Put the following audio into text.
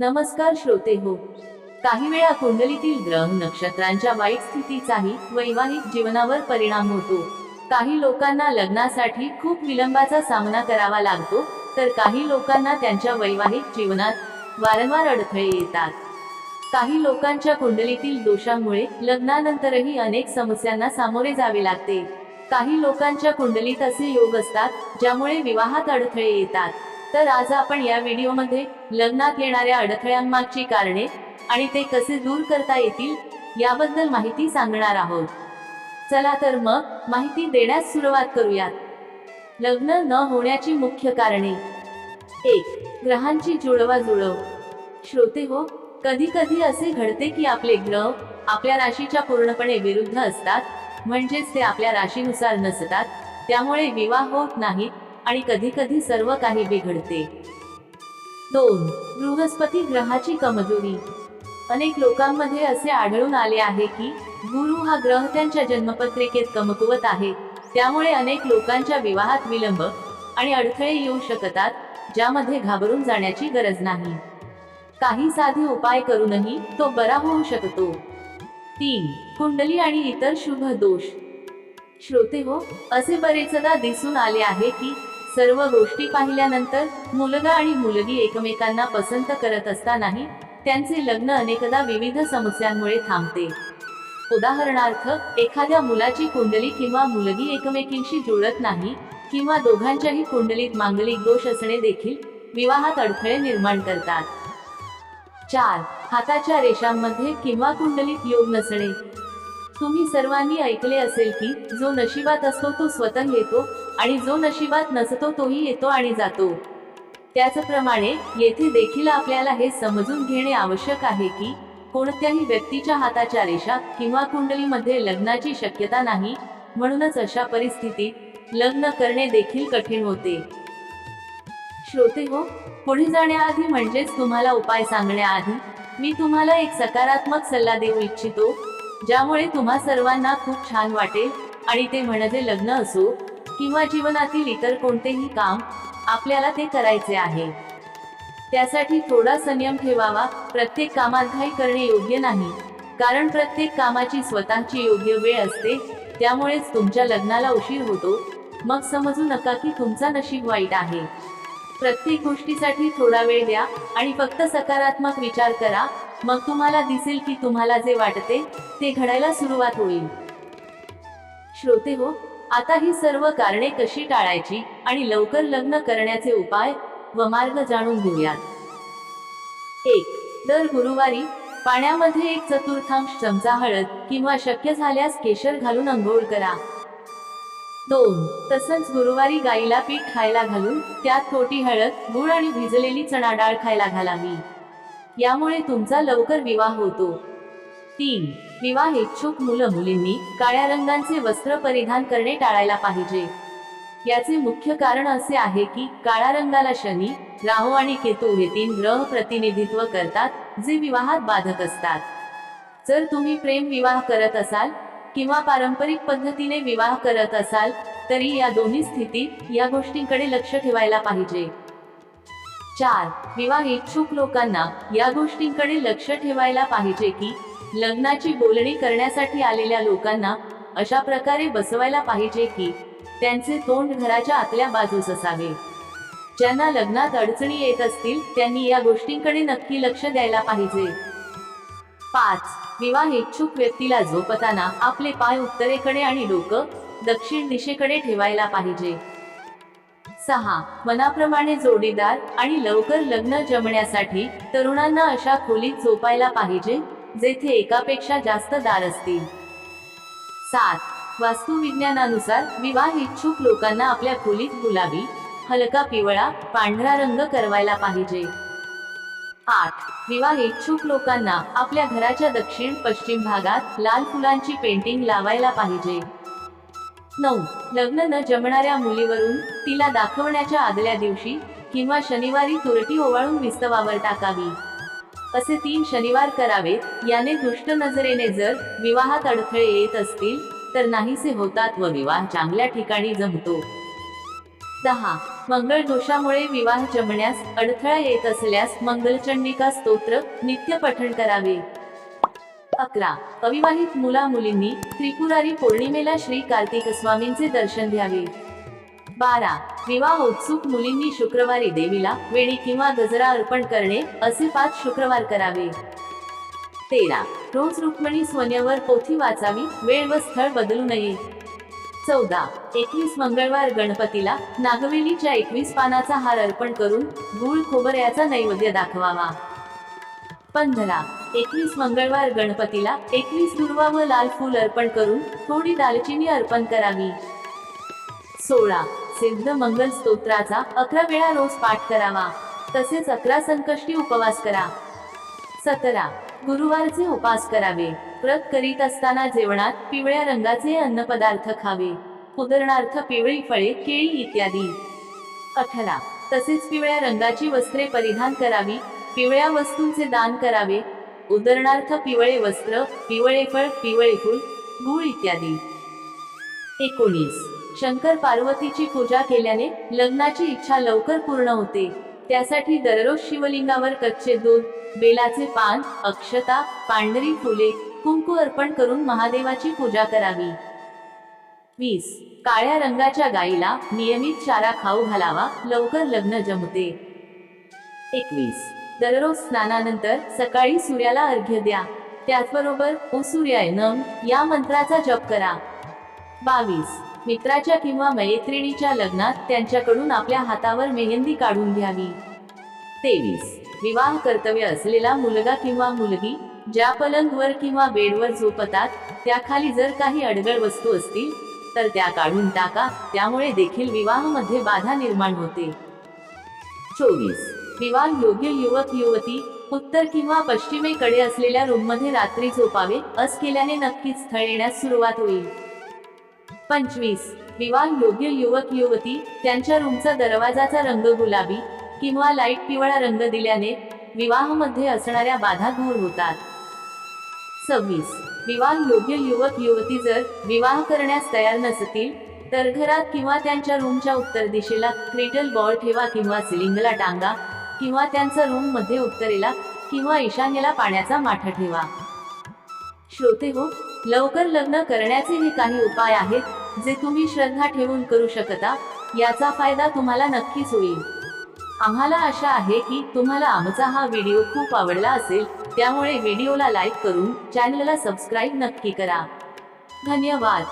नमस्कार श्रोते हो. काही वेळा कुंडलीतील ग्रह नक्षत्रांच्या वाईट स्थितीचाही वैवाहिक जीवनावर परिणाम होतो. काही लोकांना लग्नासाठी खूप विलंबाचा सामना करावा लागतो तर काही लोकांना त्यांच्या वैवाहिक जीवनात वारंवार अडथळे येतात. काही लोकांच्या कुंडलीतील दोषांमुळे लग्नानंतरही अनेक समस्यांना सामोरे जावे लागते. काही लोकांच्या कुंडलीत असे योग असतात ज्यामुळे विवाहात अडथळे येतात. तर आज आपण या व्हिडिओमध्ये लग्नात येणाऱ्या अडथळ्यांमागची कारणे आणि ते कसे दूर करता येतील याबद्दल माहिती सांगणार आहोत. चला तर मग माहिती देण्यास सुरुवात करूयात. लग्न न होण्याची मुख्य कारणे. एक ग्रहांची जुळवाजुळव. श्रोते हो कधी कधी असे घडते की आपले ग्रह आपल्या राशीच्या पूर्णपणे विरुद्ध असतात म्हणजेच ते आपल्या राशीनुसार नसतात त्यामुळे विवाह होत नाहीत आणि कधी कधी सर्व काही बिघडते. दोन बृहस्पती ग्रहाची कमजोरी. अनेक लोकांमध्ये असे आढळून आले आहे की गुरु हा ग्रह त्यांच्या जन्मपत्रिकेत कमकुवत आहे त्यामुळे अनेक लोकांच्या विवाहात विलंब आणि अडथळे येऊ शकतात ज्यामध्ये घाबरून जाण्याची गरज नाही. काही साधे उपाय करूनही तो बरा होऊ शकतो. तीन कुंडली आणि इतर शुभ दोष. श्रोते हो असे बरेचदा दिसून आले आहे की सर्व गोष्टी पाहिल्यानंतर मुलगा आणि मुलगी एकमेकांना पसंत करत असतानाही त्यांचे लग्न अनेकदा विविध समस्यांमुळे थांबते. उदाहरणार्थ एखाद्या मुलाची कुंडली किंवा मुलगी एकमेकींशी जुळत नाही किंवा दोघांच्याही कुंडलीत मांगलिक दोष असणे देखील विवाहात अडथळे निर्माण करतात. चार हाताच्या रेषांमध्ये किंवा कुंडलीत योग नसणे. तुम्ही सर्वांनी ऐकले असेल की जो नशिबात असतो तो स्वतः येतो आणि जो नशिबात नसतो तोही येतो आणि जातो. त्याचप्रमाणे येथे देखील आपल्याला हे समजून घेणे आवश्यक आहे की कोणत्याही व्यक्तीच्या हाताच्या रेषा किंवा कुंडलीमध्ये लग्नाची शक्यता नाही म्हणूनच अशा परिस्थितीत लग्न करणे देखील कठीण होते. श्रोते हो पुढे जाण्याआधी म्हणजेच तुम्हाला उपाय सांगण्याआधी मी तुम्हाला एक सकारात्मक सल्ला देऊ इच्छितो ज्यामुळे तुम्हा सर्वांना खूप छान वाटेल आणि ते म्हणजे लग्न असो किंवा जीवनातील इतर कोणतेही काम आपल्याला ते करायचे आहे. त्यासाठी थोडा संयम ठेवावा प्रत्येक कामात घाई करणे योग्य नाही. कारण प्रत्येक कामाची स्वतःची योग्य वेळ असते त्यामुळेच तुमच्या लग्नाला उशीर होतो. मग समजू नका की तुमचा नशीब वाईट आहे. प्रत्येक गोष्टीसाठी थोडा वेळ द्या आणि फक्त सकारात्मक विचार करा. मग तुम्हाला दिसेल की तुम्हाला जे वाटते ते घडायला सुरुवात होईल. श्रोते हो आता ही सर्व कारणे कशी टाळायची आणि लवकर लग्न करण्याचे उपाय व मार्ग जाणून घेऊयात. एक दर गुरुवारी पाण्यामध्ये एक चतुर्थांश चमचा हळद किंवा शक्य झाल्यास केशर घालून अंघोळ करा. दोन तसंच गुरुवारी गाईला पीठ खायला घालून त्यात थोटी हळद गुळ आणि भिजलेली चणा डाळ खायला घालावी. यामुळे तुमचा लवकर विवाह होतो. तीन. विवाह इच्छुक मुलं मुलींनी काळ्या रंगांचे वस्त्र परिधान करणे टाळायला पाहिजे. याचे मुख्य कारण असे आहे की काळ्या रंगाला शनी राहू आणि केतू हे तीन ग्रह प्रतिनिधित्व करतात जे विवाहात बाधक असतात. जर तुम्ही प्रेम विवाह करत असाल किंवा पारंपरिक पद्धतीने विवाह करत असाल तरी या दोन्ही स्थितीत या गोष्टींकडे लक्ष ठेवायला पाहिजे. चार. विवाह इच्छुक लोकांना या गोष्टींकडे लक्ष ठेवायला पाहिजे की लग्नाची बोलणी करण्यासाठी आलेल्या लोकांना अशा प्रकारे बसवायला पाहिजे की त्यांचे तोंड घराच्या आतल्या बाजूस असावे. ज्यांना लग्नात अडचणी येत असतील त्यांनी या गोष्टींकडे नक्की लक्ष द्यायला पाहिजे. पाच. विवाह इच्छुक व्यक्तीला झोपताना आपले पाय उत्तरेकडे आणि डोकं दक्षिण दिशेकडे ठेवायला पाहिजे. सहा. मनाप्रमाणे जोडीदार आणि लवकर लग्न जमण्यासाठी तरुणांना अशा खोलीत झोपायला पाहिजे जेथे एकापेक्षा जास्त दार असतील. सात. वास्तुविज्ञानानुसार विवाह इच्छुक लोकांना आपल्या खोलीत गुलाबी हलका पिवळा पांढरा रंग करवायला पाहिजे. आठ. विवाह इच्छुक लोकांना आपल्या घराच्या दक्षिण पश्चिम भागात लाल फुलांची पेंटिंग लावायला पाहिजे. नऊ. लग्न न जमणाऱ्या मुलीवरून तिला दाखवण्याच्या आदल्या दिवशी किंवा शनिवारी तुरटी ओवाळून विस्तवावर टाकावी. असे तीन शनिवार करावेत याने दुष्ट नजरेने जर विवाहात अडथळे येत असतील तर नाहीसे होतात व विवाह चांगल्या ठिकाणी जमतो. दहा. मंगळ दोषामुळे विवाह जमण्यास अडथळा येत असल्यास मंगलचंडिका स्तोत्र नित्य पठण करावे. अकरा. अविवाहित मुला मुलींनी त्रिपुरारी पौर्णिमेला श्री कार्तिक स्वामींचे दर्शन घ्यावे. बारा. विवाह उत्सुक मुलींनी शुक्रवारी देवीला वेणी किंवा गजरा अर्पण करणे असे पाच शुक्रवार करावे. तेरा. रोज रुक्मिणी सोन्यावर पोथी वाचावी वेळ व स्थळ बदलू नये. चौदा. एकवीस मंगळवार गणपतीला नागवेलीच्या एकवीस पानाचा हार अर्पण करून गुळ खोबऱ्याचा नैवेद्य दाखवावा. पंधरा. एकवीस मंगळवार गणपतीला एकवीस दुर्वा व लाल फूल अर्पण करून थोडी दालचिनी अर्पण करावी. सोळा. सिद्ध मंगल स्तोत्राचा अकरा वेळा रोज पाठ करावा. तसेच अकरा संकष्टी उपवास करा. सतरा. गुरुवारचे उपास करावे. व्रत करीत असताना जेवणात पिवळ्या रंगाचे अन्नपदार्थ खावे. उदाहरणार्थ पिवळी फळे केळी इत्यादी. अठरा. तसेच पिवळ्या रंगाची वस्त्रे परिधान करावी. पिवळ्या वस्तूंचे दान करावे. उदाहरणार्थ पिवळे वस्त्र पिवळे फळ पिवळे फूल गुळ इत्यादी. एकोणीस. शंकर पार्वतीची पूजा केल्याने लग्नाची इच्छा लवकर पूर्ण होते. त्यासाठी दररोज शिवलिंगावर कच्चे दूध बेलाचे पान अक्षता पांढरी फुले कुंकू अर्पण करून महादेवाची पूजा करावी. वीस. काळ्या रंगाच्या गाईला नियमित चारा खाऊ घालावा लवकर लग्न जमते. एकवीस. दररोज स्नानानंतर सकाळी सूर्याला अर्घ्य द्या. त्याचबरोबर ओ सूर्याय नम! या मंत्राचा जप करा. बावीस. मित्राच्या किंवा मैत्रिणीच्या लग्नात त्यांच्याकडून आपल्या हातावर मेहंदी काढून घ्यावी. तेवीस. विवाह कर्तव्य असलेला मुलगा किंवा मुलगी ज्या पलंगवर किंवा बेडवर झोपतात त्याखाली जर काही अडगळ वस्तू असतील तर त्या काढून टाका त्यामुळे देखील विवाहामध्ये बाधा निर्माण होते. चोवीस. विवाह योग्य युवक युवती उत्तर किंवा पश्चिमेकडे असलेल्या रूममध्ये रात्री झोपावे अस केल्याने नक्कीच स्थळ येण्यास सुरुवात होईल. पंचवीस. विवाह योग्य युवक युवती त्यांच्या रूमचा दरवाजाचा रंग गुलाबी किंवा लाइट पिवळा रंग दिल्याने विवाहामध्ये असणाऱ्या बाधा दूर होतात. सव्वीस. विवाह योग्य युवक युवती जर विवाह करण्यास तयार नसतील तर घरात किंवा त्यांच्या रूमच्या उत्तर दिशेला क्रिटल बॉल ठेवा किंवा सिलिंगला टांगा किंवा त्यांचा रूममध्ये उत्तरेला किंवा ईशान्येला पाण्याचा माठा ठेवा. श्रोते हो लवकर लग्न करण्याचेही काही उपाय आहेत जे तुम्ही श्रद्धा ठेवून करू शकता याचा फायदा तुम्हाला नक्कीच होईल. आम्हाला आशा आहे की तुम्हाला आमचा हा व्हिडिओ खूप आवडला असेल त्यामुळे व्हिडिओला लाईक करून चॅनलला सबस्क्राईब नक्की करा. धन्यवाद.